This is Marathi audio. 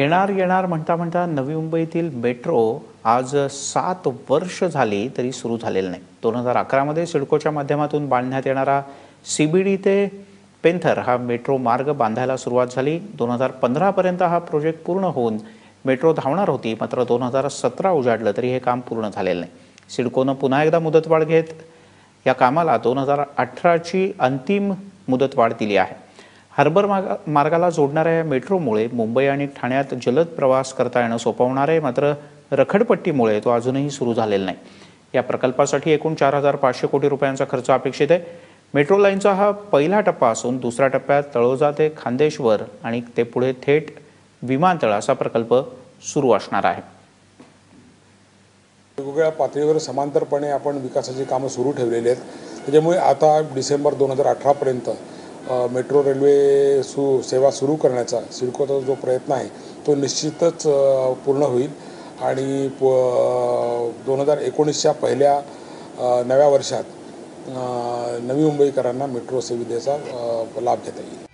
येणार येणार म्हणता म्हणता नवी मुंबईतील मेट्रो आज सात वर्ष झाली तरी सुरू झालेलं नाही. दोन हजार अकरामध्ये सिडकोच्या माध्यमातून बांधण्यात येणारा सी बी डी ते पेंथर हा मेट्रो मार्ग बांधायला सुरुवात झाली. दोन हजार पंधरापर्यंत हा प्रोजेक्ट पूर्ण होऊन मेट्रो धावणार होती मात्र दोन हजार सतरा उजाडलं तरी हे काम पूर्ण झालेलं नाही. सिडकोनं पुन्हा एकदा मुदतवाढ घेत या कामाला दोन हजार अठराची अंतिम मुदतवाढ दिली आहे. हार्बर मार्ग मार्गाला जोडणाऱ्या या मेट्रोमुळे मुंबई आणि ठाण्यात जलद प्रवास करता येणं सोपं होणार आहे मात्र रखडपट्टीमुळे तो अजूनही सुरू झालेला नाही. या प्रकल्पासाठी एकूण चार हजार पाचशे कोटी रुपयांचा खर्च अपेक्षित आहे. मेट्रो लाईनचा हा पहिला टप्पा असून दुसऱ्या टप्प्यात तळोजा ते खांदेश्वर आणि ते पुढे थेट विमानतळ असा प्रकल्प सुरू असणार आहे. वेगवेगळ्या पातळीवर समांतरपणे आपण विकासाची कामं सुरू ठेवलेली आहेत. त्याच्यामुळे आता डिसेंबर दोन हजार अठरापर्यंत मेट्रो रेल्वे सु सेवा सुरू करण्याचा सिडकोचा जो प्रयत्न आहे तो निश्चितच पूर्ण होईल. आणि प दोन हजार एकोणीसच्या पहिल्या नव्या वर्षात नवी मुंबईकरांना मेट्रो सुविधेचा लाभ घेता येईल.